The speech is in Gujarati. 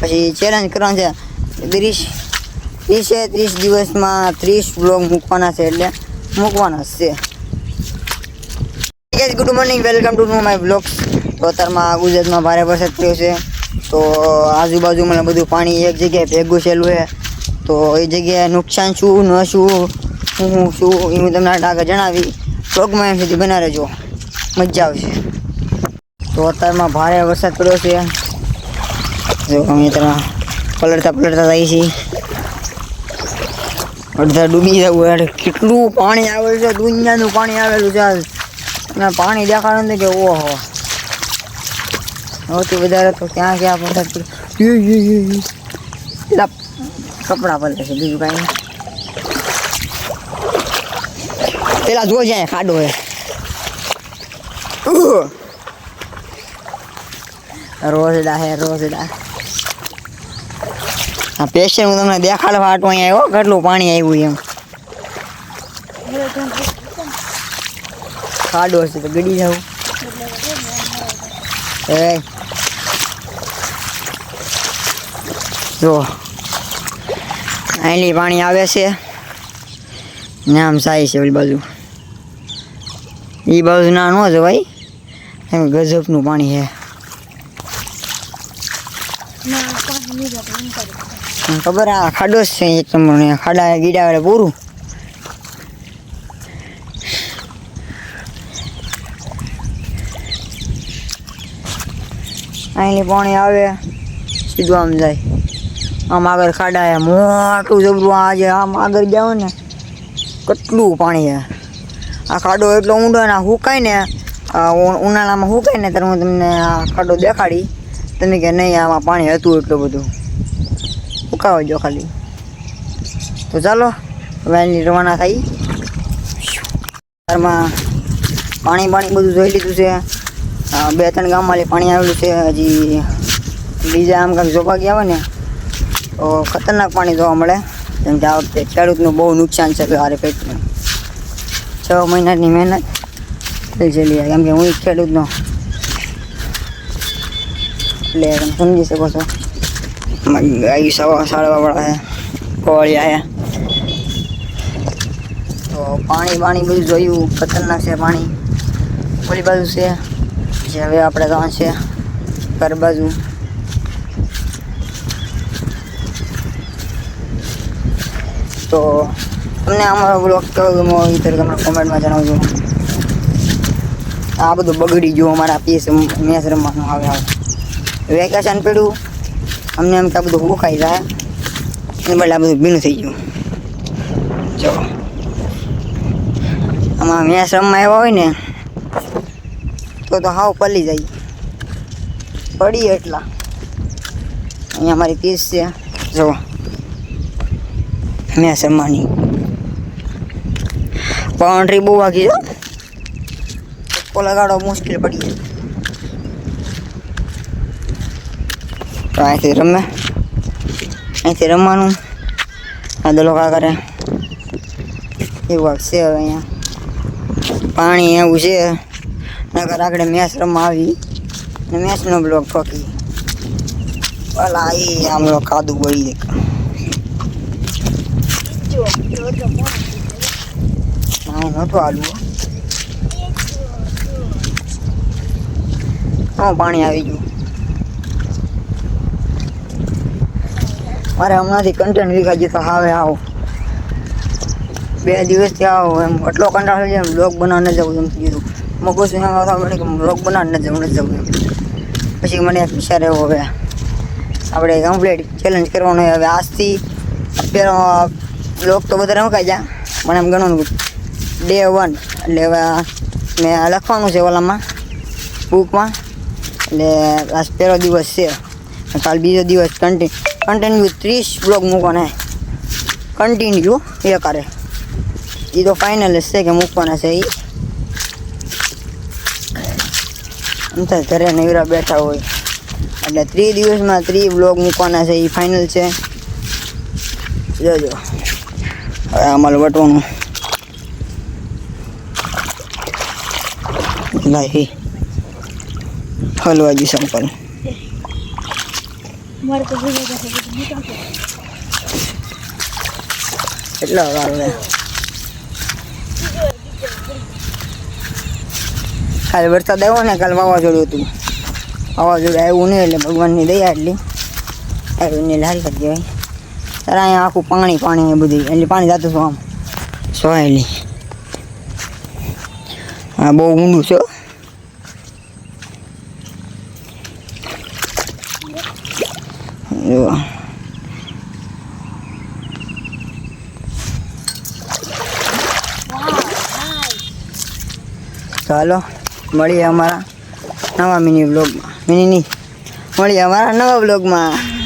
પછી ચેલેન્જ કરવાનું છે. ત્રીસ, ત્રીસે ત્રીસ દિવસમાં ત્રીસ બ્લોગ મૂકવાના છે એટલે મૂકવાના છે. Good morning welcome to my blogs તો અત્યારમાં ગુજરાતમાં ભારે વરસાદ થયો છે. તો આજુબાજુમાં બધું પાણી એક જગ્યાએ ભેગું છેલું છે. તો એ જગ્યાએ નુકસાન શું, ન શું, હું શું, એ હું તમને આગળ જણાવી. બ્લોગમાં એમ સુધી બના રહેજો. મજા આવશે. તો અત્યારમાં ભારે વરસાદ પડ્યો છે. જો અમે ત્યાં પલળતા પલળતા થાય છે અડધા ડૂબી જવું અરે કેટલું પાણી આવેલું છે, દુનિયાનું પાણી આવેલું છે અને પાણી દેખાડો ને કે ઓહો. સૌથી વધારે તો ક્યાં ક્યાં વરસાદ એટલા કપડાં પલળે છે, બીજું કાંઈ. પેલા જો જાય ખાડો હે રોજડા હે, રોજડા. આ પેશન્ટ હું તમને દેખાડવા હાટું અહીંયા આવ્યો, કેટલું પાણી આવ્યું એમ. ખાડો હશે તો ગડી જાવ એ જો. અહીંથી પાણી આવે છે. ને આમ સાઈ છે ઓલી બાજુ. એ બાજુ ના ન જવાય. એમ ગજબનું પાણી છે. મને ખબર આ ખાડો જ છે એક નંબર ને ખાડા ગીડા વાળે પૂરું. અહીંની પાણી આવે, સીધું આમ જાય. આમ આગળ ખાડા છે. મોટું જબરું આજે આમ આગળ જાઓ ને, કેટલું પાણી છે. આ ખાડો એટલો ઊંડો ને હુકાય ને ઉનાળામાં હુકાય ને ત્યારે હું તમને આ ખાડો દેખાડી. તમે કે નહીં, આમાં પાણી હતું એટલું બધું. ઉકાવો જો ખાલી. તો ચાલો, હવે રવાના થઈ. ઘરમાં પાણી પાણી બધું જોઈ લીધું છે. બે ત્રણ ગામમાં પાણી આવેલું છે. હજી બીજા આમ કાંઈક જોવા ગયા હોય ને, તો ખતરનાક પાણી જોવા મળે. જેમ કે આ વખતે ખેડૂતનું બહુ નુકસાન છે હારે પેટનું છ મહિનાની મહેનત થઈ છેલ્લી કેમ કે હું ખેડૂતનો. એટલે તમે સમજી શકો છો. ગાય સવા સાળવા વાળા છે કોળી આયા તો પાણી પાણી બધું જોયું ખતરનાક છે પાણી ઓલી બાજુ છે જે હવે આપણે જવાનું છે ઘર બાજુ તો તમને અમારો બ્લોગ કેવો ગમ્યો એ તરફ તમે કોમેન્ટમાં જણાવજો આ બધું બગડી ગયું અમારા પીસ મેચ રમવાનું આવે આવે. વેકેશન પડ્યું. અમને એમ કે આ બધું હુકાઈ જાય એને બદલે આ બધું ભીનું થઈ ગયું. જો. આમાં મેં રમવા આવ્યા હોય ને, તો તો હાવ પલી જાય. પડી એટલા. અહીંયા અમારી પીસ છે. જો. મેં રમવાની બાઉન્ડ્રી બહુ વાગી જો ચપ્પો મુશ્કેલ પડી જાય. તો અહીંથી રમે અહીંથી રમવાનું આ દલો કા કરે એવું કાંઈક છે હવે અહીંયા પાણી એવું છે નગર આગળ મેચ રમવા આવી ને મેચનો બ્લોક ઠોકી ભલા એ આમ લો કાદુ બળી દે નહોતું આલુ હા પાણી આવી ગયું મારે હમણાંથી કન્ટેન્ટ વીખા જતા હવે આવો. બે દિવસથી આવો એમ. એટલો કંટાળો છે બ્લોગ બનાવવા ન જવું એમ કીધું. મગજ એમ આવતા મને બ્લોગ બનાવવા ન જવું ન જવું એમ. પછી મને વિચાર એવો હવે. આપણે કમ્પ્લીટ ચેલેન્જ કરવાનો હવે આજથી. પેલો બ્લોગ તો બધા રમકાઈ જા પણ એમ ગણવાનું ડે વન એટલે હવે મેં લખવાનું છે ઓલામાં. બુકમાં એટલે આજ પહેલો દિવસ છે. કાલ બીજો દિવસ કન્ટિન્યુ કન્ટિન્યુ ત્રીસ બ્લોગ મૂકવાના કન્ટિન્યુ એ કરે. એ તો ફાઇનલ છે કે મૂકવાના છે એ અંતર ઘરે નવરા બેઠા હોય. એટલે ત્રીસ દિવસમાં ત્રીસ બ્લોગ મૂકવાના છે એ ફાઇનલ છે. જોજો. હવે અમારે વટવાનું લાઈ હલવાજી સંપલ. મારે તો ભૂલી વરસાદ આવ્યો ને, કાલે વાવાઝોડું હતું. વાવાઝોડું આવ્યું નહીં એટલે ભગવાનની દયા એટલી. આવ્યું ને લારી કરી દેવાય. ત્યારે અહીંયા આખું પાણી પાણી એ બધું. એટલે પાણી જતું હતું આમ. સોયેલી હા બહુ ઊંડું છે. જો ચાલો મળીએ અમારા નવા મિની બ્લોગમાં મિની મળીએ અમારા નવા બ્લોગમાં